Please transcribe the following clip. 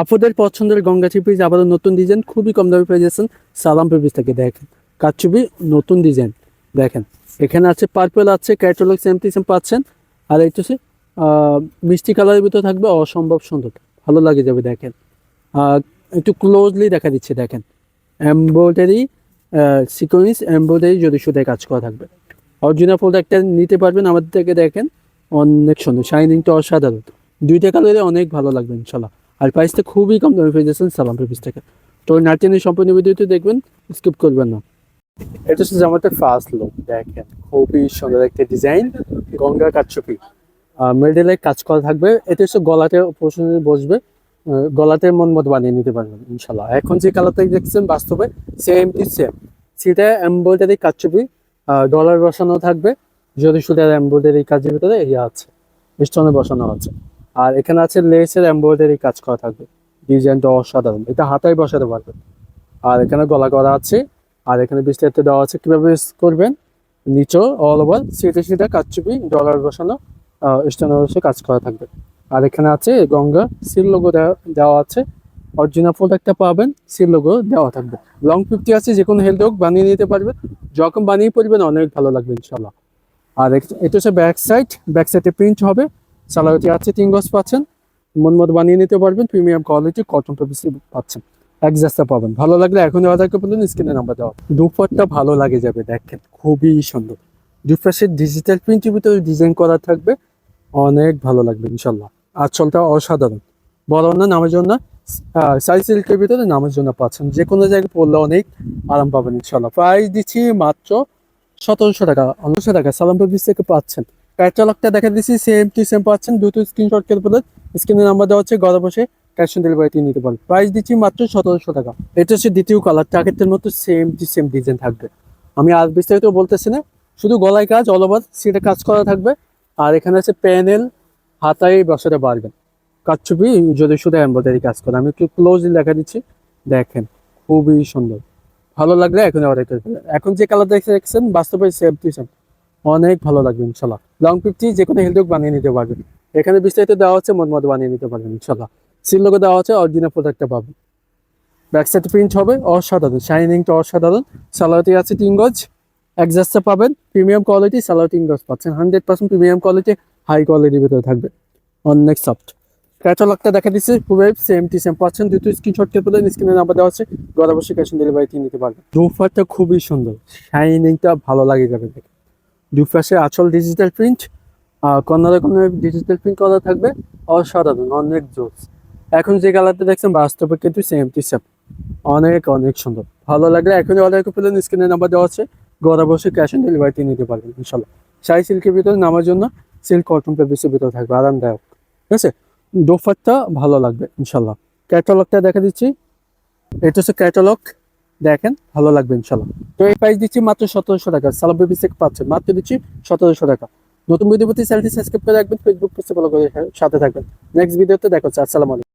আপুদের পছন্দের গঙ্গা চিপিস আবারও নতুন ডিজাইন, খুবই কম দামে পেয়ে যাচ্ছেন সালাম পেপিস থেকে। দেখেন কারচুপি নতুন ডিজাইন। দেখেন, এখানে আছে পার্পল আছে ক্যাটালগ সেম টু সেম পাচ্ছেন। আর এটা হচ্ছে মিষ্টি কালারের ভিতরে থাকবে অসম্ভব সুন্দর। ভালো লাগে যাবে, দেখেন। একটু ক্লোজলি দেখা দিচ্ছে, দেখেন। এমব্রয়ডারি সিকোয়েন্স এমব্রয়ডারি যদি সুতায় কাজ করা থাকবে। অরিজিনাল প্রোডাক্টটা নিতে পারবেন আমাদের থেকে, দেখেন। অনেক সুন্দর শাইনিংটা অসাধারণ। দুইটা কালারে অনেক ভালো লাগবে, ইনশাল্লাহ। আর প্রাইসটা খুবই কম দামে পেয়ে যাচ্ছেন সালাম পেপিস থেকে তো নার্টিনের সম্পূর্ণ ভিডিওতে দেখবেন স্কিপ করবেন না। এটা হচ্ছে জামাটার ফার্স্ট লুক দেখেন, খুবই সুন্দর একটা ডিজাইন গঙ্গা কাচ্চপি মেডেলে কাজ করা থাকবে, এটা হচ্ছে গলাতে পোষণে বসবে গলাতে মন মতো বানিয়ে নিতে পারবেন ইনশাল্লাহ এখন যে কালারটা দেখছেন, বাস্তবে সেম টু সেম সেটা এমব্রয়ডারি কাচ্চপি ডলার বসানো থাকবে, যদি শুধু এমব্রয়ডারি কাজের ভিতরে ইয়ে আছে স্টোনে বসানো আছে। আর এখানে আছে লেসের এমব্রয়ডারি কাজ করা থাকবে। ডিজাইনটা অসাধারণ। এটা হাতায় বসাতে পারবেন। আর এখানে গলা করা আছে। আর এখানে বিস্তারিত দেওয়া আছে কীভাবে use করবেন। নিচেও অল ওভার সেটা সেটা কাচ্চুপি ডলার বসানো স্টোনের বসে কাজ করা থাকবে। আর এখানে আছে গঙ্গা সিল লোগো দেওয়া আছে। অরিজিনাল প্রোডাক্টটা পাবেন সিল লোগো দেওয়া থাকবে। লং ফিফটি আছে, যে কোনো হেলথ হোক, বানিয়ে নিতে পারবেন। যখন বানিয়ে পড়বেন অনেক ভালো লাগবে ইনশাল্লাহ আর এটা হচ্ছে ব্যাক সাইড ব্যাক সাইডে প্রিন্ট হবে। সালাউটি আছে, তিন গজ পাচ্ছেন। মন মতো বানিয়ে নিতে পারবেন, প্রিমিয়াম কোয়ালিটি কটন পেপিসি পাচ্ছেন। একজাস্টটা পাবেন। ভালো লাগলে এখন অর্ডার করবেন স্ক্রিনে নাম্বার দেওয়া দুপারটা ভালো লাগে যাবে, দেখেন, খুবই সুন্দর। দুপাশের ডিজিটাল প্রিন্টের ভিতরে ডিজাইন করা থাকবে, অনেক ভালো লাগবে ইনশাল্লাহ আঁচলটা অসাধারণ। বড় না নামের জন্য সাই সিল্কের ভিতরে নামের জন্য পাচ্ছেন। যে কোনো জায়গায় পড়লে অনেক আরাম পাবেন ইনশাল্লাহ প্রাইস দিচ্ছি মাত্র সতেরোশো টাকা অন্যশো টাকা। সালাম পেপিস থেকে পাচ্ছেন। ক্যাটালগটা দেখা দিচ্ছি সেম টু সেম পাচ্ছেন, দুটো স্ক্রিনশট করে পড়লে স্ক্রিনে নাম্বার দেওয়া হচ্ছে ঘরে বসে ক্যাশ অন ডেলিভারিতে নিতে পারেন। প্রাইস দিচ্ছি মাত্র সতেরোশো টাকা। এটা হচ্ছে দ্বিতীয় কালার টার্গেটের মতো সেম টু সেম ডিজাইন থাকবে। আমি আর বিস্তারিত বলতেছি না, শুধু গলায় কাজ অল ওভার সেটা কাজ করা থাকবে। আর এখানে আছে প্যানেল হাতায় বসাতে পারবেন। কাচ্চুপি যদি শুধু এমব্রয়ডারি কাজ করে। আমি একটু ক্লোজলি দেখা দিচ্ছি। দেখেন, খুবই সুন্দর। ভালো লাগলে এখন অর্ডার করে এখন যে কালার দেখে দেখছেন বাস্তবে সেম টু সেম অনেক ভালো লাগবে, ইনশাল্লাহ। লং ফিফটি যে কোনো হেলথ বানিয়ে নিতে পারবেন। এখানে বিস্তারিত দেওয়া হচ্ছে মন মতো বানিয়ে নিতে পারবেন, ইনশাল্লাহ। সিল লোগো দেওয়া হচ্ছে অরিজিনাল প্রোডাক্টটা পাবেন। ব্যাক সাইড প্রিন্ট হবে, অসাধারণ। শাইনিংটা অসাধারণ। সালোয়ারটি আছে তিন গজ। একজাস্টে পাবেন। প্রিমিয়াম কোয়ালিটি সালোয়ার তিন গজ পাচ্ছেন। Hundred percent premium quality high কোয়ালিটির ভিতরে থাকবে। অনেক সফট ক্যাটালগটা দেখা দিচ্ছে, খুবই সেম টি সেম পাচ্ছেন। দুটো স্ক্রিনশট কে পেলেন স্ক্রিনে নাম্বার দেওয়া আছে। ঘরে বসে ক্যাশ অন ডেলিভারিতে নিতে পারবেন। দুফারটা খুবই সুন্দর। শাইনিংটা ভালো লাগে যাবে দেখে। দুপাশে আচল ডিজিটাল প্রিন্ট কর্নারে কর্নারে ডিজিটাল প্রিন্ট করা থাকবে। অসাধারণ, অনেক জোস। এখন যে কালারটা দেখছেন, বাস্তবে কিন্তু সেম টি সেম অনেক অনেক সুন্দর। ভালো লাগলে এখনই অর্ডার করে পেলেন স্ক্রিনে নাম্বার দেওয়া আছে। ঘরে বসে ক্যাশ অন ডেলিভারিতে নিতে পারবেন, ইনশাল্লাহ। শাড়ি সিল্কের ভিতরে নামার জন্য সিল্ক কটন পেপিসের ভিতরে থাকবে, আরামদায়ক। ঠিক আছে? দোফারটা ভালো লাগবে, ইনশাল্লাহ। ক্যাটালগটা দেখা দিচ্ছি। এটা হচ্ছে ক্যাটালগ দেখেন, ভালো লাগবে ইনশাল্লাহ। তো এই প্রাইস দিচ্ছি মাত্র সতেরোশো টাকা। সালাম বেবি থেকে পাচ্ছেন। মাত্র দিচ্ছি সতেরোশো টাকা। নতুন ভিডিও প্রতি চ্যানেলটি সাবস্ক্রাইব করে রাখবেন। ফেসবুক পেজে ফলো করে সাথে থাকবেন। নেক্সট ভিডিওতে দেখা হচ্ছে। আসসালামু আলাইকুম।